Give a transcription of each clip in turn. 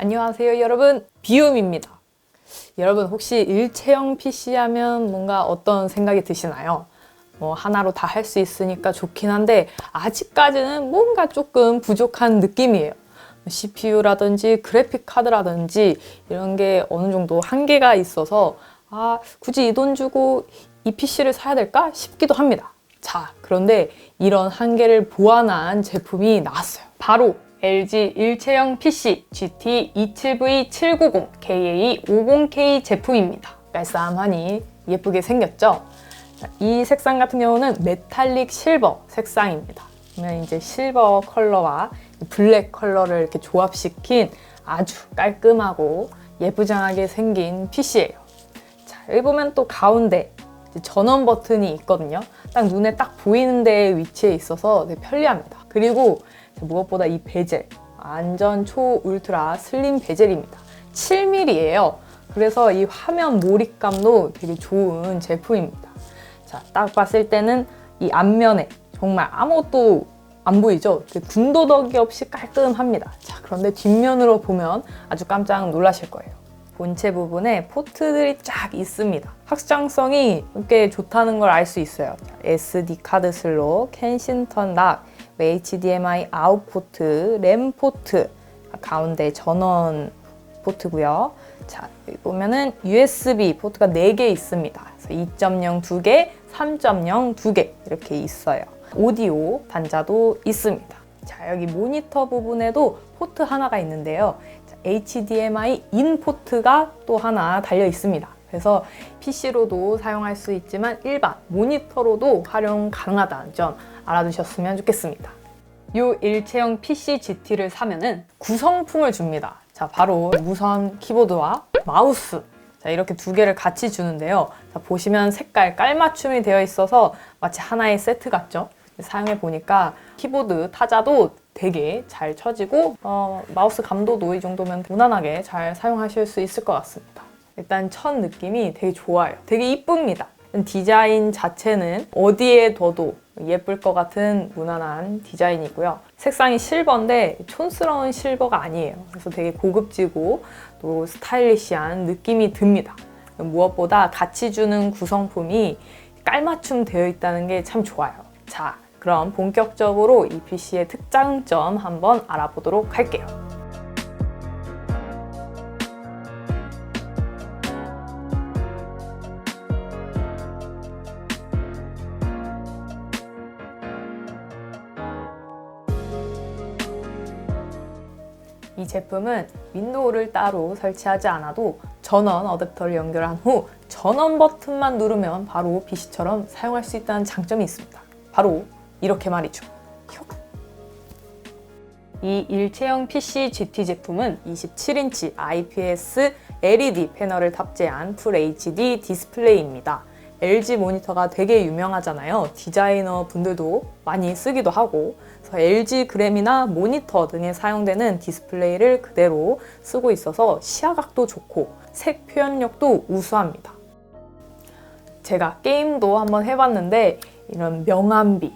안녕하세요 여러분. 비움입니다. 여러분 혹시 일체형 PC 하면 뭔가 어떤 생각이 드시나요? 뭐 하나로 다 할 수 있으니까 좋긴 한데 아직까지는 뭔가 조금 부족한 느낌이에요. CPU라든지 그래픽 카드라든지 이런 게 어느 정도 한계가 있어서 아 굳이 이 돈 주고 이 PC를 사야 될까 싶기도 합니다. 자 그런데 이런 한계를 보완한 제품이 나왔어요. 바로 LG 일체형 PC GT27V790 KA50K 제품입니다. 깔쌈하니 예쁘게 생겼죠? 자, 이 색상 같은 경우는 메탈릭 실버 색상입니다. 그러면 이제 실버 컬러와 블랙 컬러를 이렇게 조합시킨 아주 깔끔하고 예쁘장하게 생긴 PC예요. 자, 여기 보면 또 가운데 전원 버튼이 있거든요. 딱 눈에 딱 보이는 데 위치해 있어서 되게 편리합니다. 그리고 무엇보다 이 베젤 완전 초 울트라 슬림 베젤입니다. 7mm예요. 그래서 이 화면 몰입감도 되게 좋은 제품입니다. 자, 딱 봤을 때는 이 앞면에 정말 아무것도 안 보이죠? 그 군더더기 없이 깔끔합니다. 자, 그런데 뒷면으로 보면 아주 깜짝 놀라실 거예요. 본체 부분에 포트들이 쫙 있습니다. 확장성이 꽤 좋다는 걸 알 수 있어요. SD 카드 슬롯, 켄싱턴 락, HDMI 아웃 포트, 램 포트, 가운데 전원 포트고요. 자, 여기 보면은 USB 포트가 4개 있습니다. 그래서 2.0 2개, 3.0 2개 이렇게 있어요. 오디오 단자도 있습니다. 자, 여기 모니터 부분에도 포트 하나가 있는데요. 자, HDMI 인 포트가 또 하나 달려 있습니다. 그래서 PC로도 사용할 수 있지만 일반 모니터로도 활용 가능하다는 점 알아두셨으면 좋겠습니다. 이 일체형 PC GT를 사면은 구성품을 줍니다. 자, 바로 무선 키보드와 마우스. 자, 이렇게 두 개를 같이 주는데요. 자, 보시면 색깔 깔맞춤이 되어 있어서 마치 하나의 세트 같죠? 사용해 보니까 키보드 타자도 되게 잘 쳐지고 어, 마우스 감도도 이 정도면 무난하게 잘 사용하실 수 있을 것 같습니다. 일단 첫 느낌이 되게 좋아요. 되게 이쁩니다. 디자인 자체는 어디에 둬도 예쁠 것 같은 무난한 디자인이고요. 색상이 실버인데 촌스러운 실버가 아니에요. 그래서 되게 고급지고 또 스타일리시한 느낌이 듭니다. 무엇보다 같이 주는 구성품이 깔맞춤 되어 있다는 게 참 좋아요. 자, 그럼 본격적으로 이 PC의 특장점 한번 알아보도록 할게요. 이 제품은 윈도우를 따로 설치하지 않아도 전원 어댑터를 연결한 후 전원 버튼만 누르면 바로 PC처럼 사용할 수 있다는 장점이 있습니다. 바로 이렇게 말이죠. 이 일체형 PC GT 제품은 27인치 IPS LED 패널을 탑재한 풀 HD 디스플레이입니다. LG 모니터가 되게 유명하잖아요. 디자이너 분들도 많이 쓰기도 하고 그래서 LG 그램이나 모니터 등에 사용되는 디스플레이를 그대로 쓰고 있어서 시야각도 좋고 색 표현력도 우수합니다. 제가 게임도 한번 해봤는데 이런 명암비,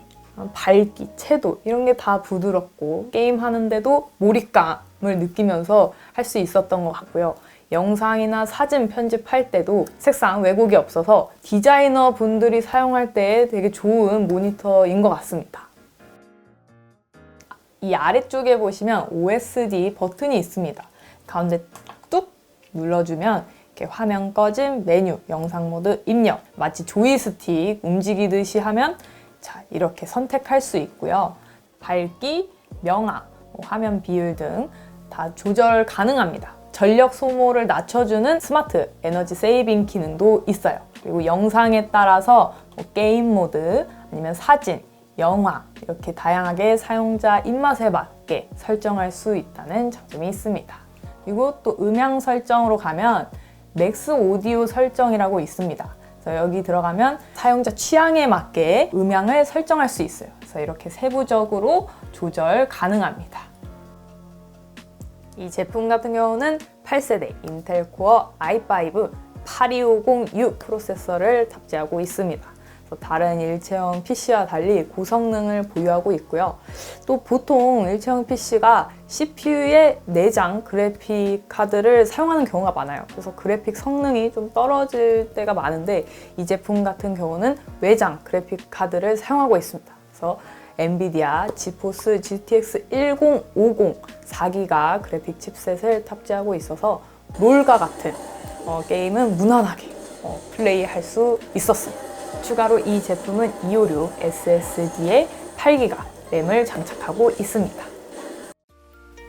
밝기, 채도 이런 게 다 부드럽고 게임 하는데도 몰입감을 느끼면서 할 수 있었던 것 같고요. 영상이나 사진 편집할 때도 색상 왜곡이 없어서 디자이너 분들이 사용할 때 되게 좋은 모니터인 것 같습니다. 이 아래쪽에 보시면 OSD 버튼이 있습니다. 가운데 뚝 눌러주면 이렇게 화면 꺼짐, 메뉴, 영상 모드 입력, 마치 조이스틱 움직이듯이 하면 자 이렇게 선택할 수 있고요. 밝기, 명암, 뭐 화면 비율 등 다 조절 가능합니다. 전력 소모를 낮춰주는 스마트 에너지 세이빙 기능도 있어요. 그리고 영상에 따라서 뭐 게임 모드 아니면 사진, 영화 이렇게 다양하게 사용자 입맛에 맞게 설정할 수 있다는 장점이 있습니다. 그리고 또 음향 설정으로 가면 맥스 오디오 설정이라고 있습니다. 그래서 여기 들어가면 사용자 취향에 맞게 음향을 설정할 수 있어요. 그래서 이렇게 세부적으로 조절 가능합니다. 이 제품 같은 경우는 8세대 인텔 코어 i5 8250U 프로세서를 탑재하고 있습니다. 다른 일체형 PC와 달리 고성능을 보유하고 있고요. 또 보통 일체형 PC가 CPU에 내장 그래픽 카드를 사용하는 경우가 많아요. 그래서 그래픽 성능이 좀 떨어질 때가 많은데 이 제품 같은 경우는 외장 그래픽 카드를 사용하고 있습니다. 그래서 엔비디아 지포스 GTX 1050 4기가 그래픽 칩셋을 탑재하고 있어서 롤과 같은 어, 게임은 무난하게 어, 플레이할 수 있었습니다. 추가로 이 제품은 256 SSD에 8기가 램을 장착하고 있습니다.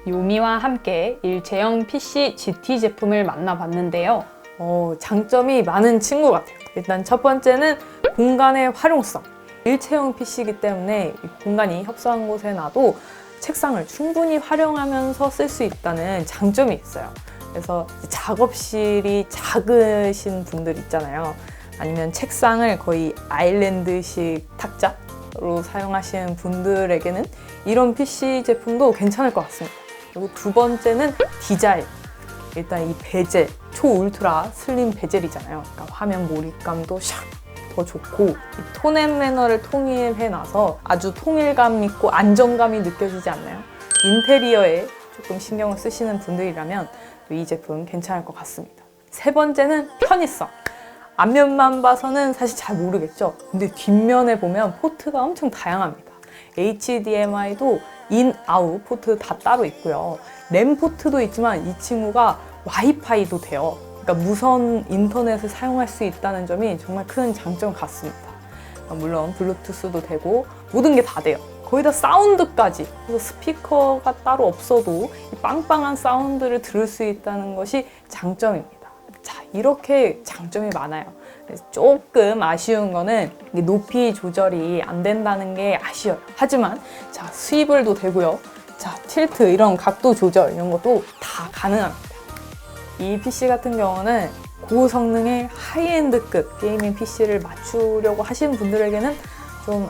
요미와 함께 일체형 PC GT 제품을 만나봤는데요. 어, 장점이 많은 친구 같아요. 일단 첫 번째는 공간의 활용성. 일체형 PC이기 때문에 이 공간이 협소한 곳에 놔도 책상을 충분히 활용하면서 쓸 수 있다는 장점이 있어요. 그래서 작업실이 작으신 분들 있잖아요. 아니면 책상을 거의 아일랜드식 탁자로 사용하시는 분들에게는 이런 PC 제품도 괜찮을 것 같습니다. 그리고 두 번째는 디자인. 일단 이 베젤, 초울트라 슬림 베젤이잖아요. 그러니까 화면 몰입감도 샥 더 좋고 이 톤앤 매너를 통일해놔서 아주 통일감 있고 안정감이 느껴지지 않나요? 인테리어에 조금 신경을 쓰시는 분들이라면 이 제품 괜찮을 것 같습니다. 세 번째는 편의성. 앞면만 봐서는 사실 잘 모르겠죠. 근데 뒷면에 보면 포트가 엄청 다양합니다. HDMI도 인, 아웃 포트 다 따로 있고요. 램 포트도 있지만 이 친구가 와이파이도 돼요. 그러니까 무선 인터넷을 사용할 수 있다는 점이 정말 큰 장점 같습니다. 물론 블루투스도 되고 모든 게 다 돼요. 거의 다 사운드까지. 그래서 스피커가 따로 없어도 이 빵빵한 사운드를 들을 수 있다는 것이 장점입니다. 자, 이렇게 장점이 많아요. 그래서 조금 아쉬운 거는 높이 조절이 안 된다는 게 아쉬워요. 하지만 자, 스위블도 되고요. 자, 틸트 이런 각도 조절 이런 것도 다 가능합니다. 이 PC 같은 경우는 고성능의 하이엔드급 게이밍 PC를 맞추려고 하시는 분들에게는 좀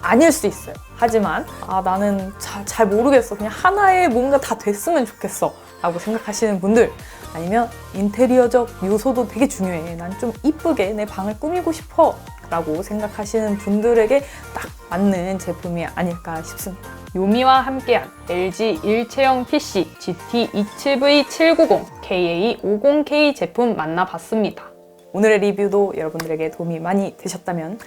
아닐 수 있어요. 하지만 아 나는 자, 잘 모르겠어. 그냥 하나에 뭔가 다 됐으면 좋겠어. 라고 생각하시는 분들 아니면 인테리어적 요소도 되게 중요해. 난 좀 이쁘게 내 방을 꾸미고 싶어. 라고 생각하시는 분들에게 딱 맞는 제품이 아닐까 싶습니다. 요미와 함께한 LG 일체형 PC GT27V790 KA50K 제품 만나봤습니다. 오늘의 리뷰도 여러분들에게 도움이 많이 되셨다면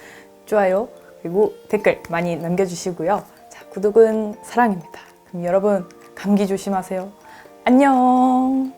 좋아요 그리고 댓글 많이 남겨주시고요. 자, 구독은 사랑입니다. 그럼 여러분 감기 조심하세요. 안녕.